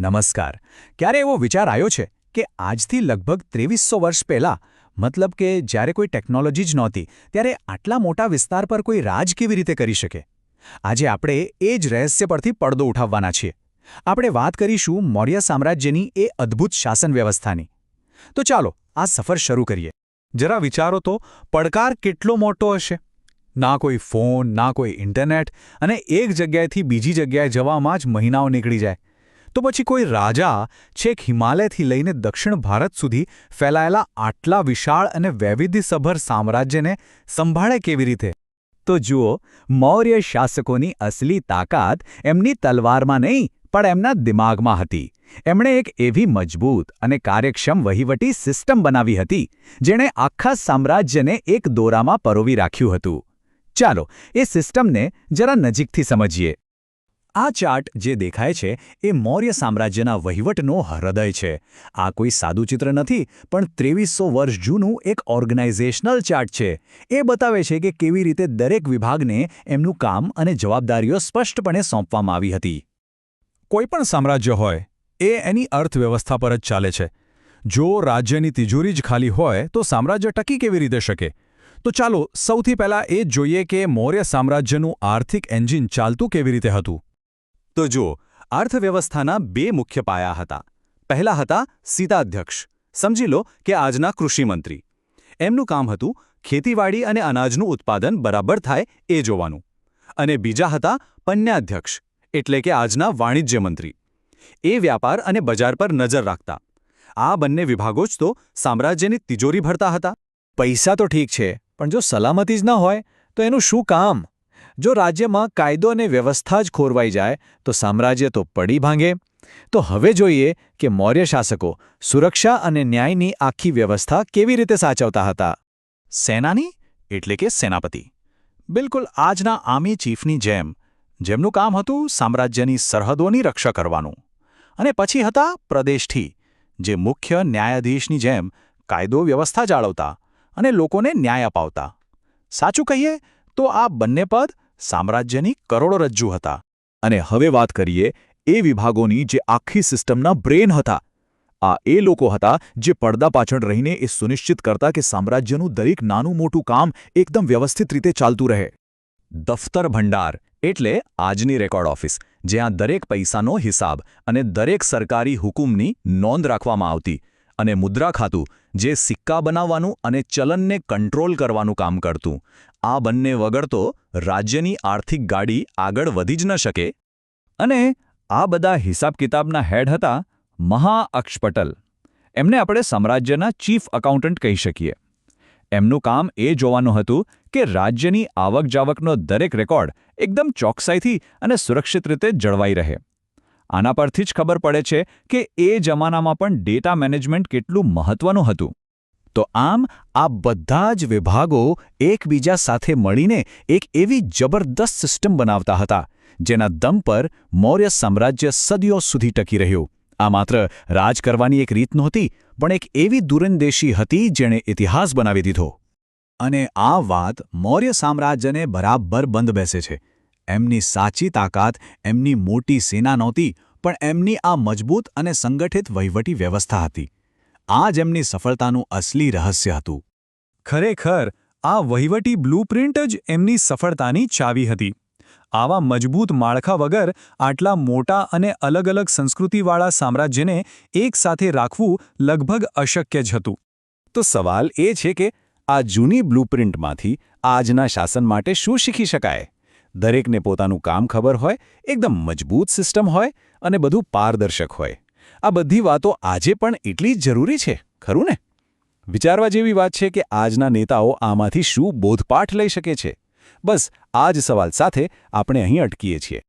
નમસ્કાર. ક્યારે એવો વિચાર આવ્યો છે કે આજથી લગભગ ત્રેવીસો વર્ષ પહેલાં, મતલબ કે જ્યારે કોઈ ટેકનોલોજી જ નહોતી, ત્યારે આટલા મોટા વિસ્તાર પર કોઈ રાજ કેવી રીતે કરી શકે? આજે આપણે એ જ રહસ્ય પરથી પડદો ઉઠાવવાના છીએ. આપણે વાત કરીશું મૌર્ય સામ્રાજ્યની એ અદ્ભુત શાસન વ્યવસ્થાની. તો ચાલો, આ સફર શરૂ કરીએ. જરા વિચારો તો, પડકાર કેટલો મોટો હશે? ના કોઈ ફોન, ના કોઈ ઇન્ટરનેટ અને એક જગ્યાએથી બીજી જગ્યાએ જવામાં જ મહિનાઓ નીકળી જાય. તો પછી કોઈ રાજા છેક હિમાલયથી લઈને દક્ષિણ ભારત સુધી ફેલાયેલા આટલા વિશાળ અને વૈવિધ્યસભર સામ્રાજ્યને સંભાળે કેવી રીતે? તો જુઓ, મૌર્ય શાસકોની અસલી તાકાત એમની તલવારમાં નહીં, પણ એમના દિમાગમાં હતી. એમણે એક એવી મજબૂત અને કાર્યક્ષમ વહીવટી સિસ્ટમ બનાવી હતી, જેણે આખા સામ્રાજ્યને એક દોરામાં પરોવી રાખ્યું હતું. ચાલો, એ સિસ્ટમને જરા નજીકથી સમજીએ. આ ચાર્ટ જે દેખાય છે એ મૌર્ય સામ્રાજ્યના વહીવટનો હૃદય છે. આ કોઈ સાદું ચિત્ર નથી, પણ ત્રેવીસો વર્ષ જૂનું એક ઓર્ગેનાઇઝેશનલ ચાર્ટ છે. એ બતાવે છે કે કેવી રીતે દરેક વિભાગને એમનું કામ અને જવાબદારીઓ સ્પષ્ટપણે સોંપવામાં આવી હતી. કોઈપણ સામ્રાજ્ય હોય, એ એની અર્થવ્યવસ્થા પર જ ચાલે છે. જો રાજ્યની તિજોરી જ ખાલી હોય, તો સામ્રાજ્ય ટકી કેવી રીતે શકે? તો ચાલો, સૌથી પહેલાં એ જ જોઈએ કે મૌર્ય સામ્રાજ્યનું આર્થિક એન્જિન ચાલતું કેવી રીતે હતું. તો જો અર્થવ્યવસ્થાના બે મુખ્ય પાયા હતા. પહેલા હતા સીતાધ્યક્ષ. સમજી લો કે આજના કૃષિમંત્રી. એમનું કામ હતું ખેતીવાડી અને અનાજનું ઉત્પાદન બરાબર થાય એ જોવાનું. અને બીજા હતા પન્યાધ્યક્ષ, એટલે કે આજના વાણિજ્ય મંત્રી એ વ્યાપાર અને બજાર પર નજર રાખતા. આ બંને વિભાગો જ તો સામ્રાજ્યની તિજોરી ભરતા હતા. પૈસા તો ઠીક છે, પણ જો સલામતી જ ન હોય, તો એનું શું કામ? જો રાજ્યમાં કાયદો અને વ્યવસ્થા જ ખોરવાઈ જાય, તો સામ્રાજ્ય તો પડી ભાંગે. તો હવે જોઈએ કે મૌર્ય શાસકો સુરક્ષા અને ન્યાયની આખી વ્યવસ્થા કેવી રીતે સાચવતા હતા. સેનાની? એટલે કે સેનાપતિ. બિલકુલ આજના આર્મી ચીફની જેમ, જેમનું કામ હતું સામ્રાજ્યની સરહદોની રક્ષા કરવાનું. અને પછી હતા પ્રદેશથી, જે મુખ્ય ન્યાયાધીશની જેમ કાયદો વ્યવસ્થા જાળવતા અને લોકોને ન્યાય અપાવતા. સાચું કહીએ તો આ બંને પદ સામ્રાજ્યની કરોડરજ્જુ હતા. અને હવે વાત કરીએ એ વિભાગોની જે આખી સિસ્ટમના બ્રેન હતા. આ એ લોકો હતા જે પડદા પાછળ રહીને એ સુનિશ્ચિત કરતા કે સામ્રાજ્યનું દરેક નાનું મોટું કામ એકદમ વ્યવસ્થિત રીતે ચાલતું રહે. દફતર ભંડાર એટલે આજની રેકોર્ડ ઓફિસ, જ્યાં દરેક પૈસાનો હિસાબ અને દરેક સરકારી હુકુમની નોંધ રાખવામાં આવતી અને મુદ્રા ખાતું જે સિક્કા બનાવવાનું અને ચલનને કંટ્રોલ કરવાનું કામ કરતું. આ બંને વગર તો રાજ્યની આર્થિક ગાડી આગળ વધી જ ન શકે. અને આ બધા હિસાબ કિતાબના હેડ હતા મહાઅક્ષપટલ એમને આપણે સામ્રાજ્યના ચીફ એકાઉન્ટન્ટ કહી શકીએ. એમનું કામ એ જોવાનું હતું કે રાજ્યની આવક જાવકનો દરેક રેકોર્ડ એકદમ ચોકસાઈથી અને સુરક્ષિત રીતે જળવાઈ રહે. આના પરથી જ ખબર પડે છે કે એ જમાનામાં પણ ડેટા મેનેજમેન્ટ કેટલું મહત્વનું હતું. તો આમ, આ બધા જ વિભાગો એકબીજા સાથે મળીને એક એવી જબરદસ્ત સિસ્ટમ બનાવતા હતા, જેના દમ પર મૌર્ય સામ્રાજ્ય સદીઓ સુધી ટકી રહ્યું. આ માત્ર રાજ કરવાની એક રીત નહોતી, પણ એક એવી દૂરંદેશી હતી જેણે ઇતિહાસ બનાવી દીધો. અને આ વાત મૌર્ય સામ્રાજ્યને બરાબર બંધ બેસે છે. એમની સાચી તાકાત, એમની મોટી સેના નહોતી, પણ એમની આ મજબૂત અને સંગઠિત વહીવટી વ્યવસ્થા હતી. આ જ એમની સફળતાનું અસલી રહસ્ય હતું. ખરેખર, આ વહીવટી બ્લુપ્રિન્ટ જ એમની સફળતાની ચાવી હતી. આવા મજબૂત માળખા વગર આટલા મોટા અને અલગ અલગ સંસ્કૃતિવાળા સામ્રાજ્યને એકસાથે રાખવું લગભગ અશક્ય જ હતું. તો સવાલ એ છે કે, આ જૂની બ્લુપ્રિન્ટમાંથી આજના શાસન માટે શું શીખી શકાય? દરેકને પોતાનું કામ ખબર હોય, એકદમ મજબૂત સિસ્ટમ હોય અને બધું પારદર્શક હોય. આ બધી વાતો આજે પણ એટલી જ જરૂરી છે, ખરું ને? વિચારવા જેવી વાત છે કે આજના નેતાઓ આમાંથી શું બોધપાઠ લઈ શકે છે. બસ, આ જ સવાલ સાથે આપણે અહીં અટકીએ છીએ.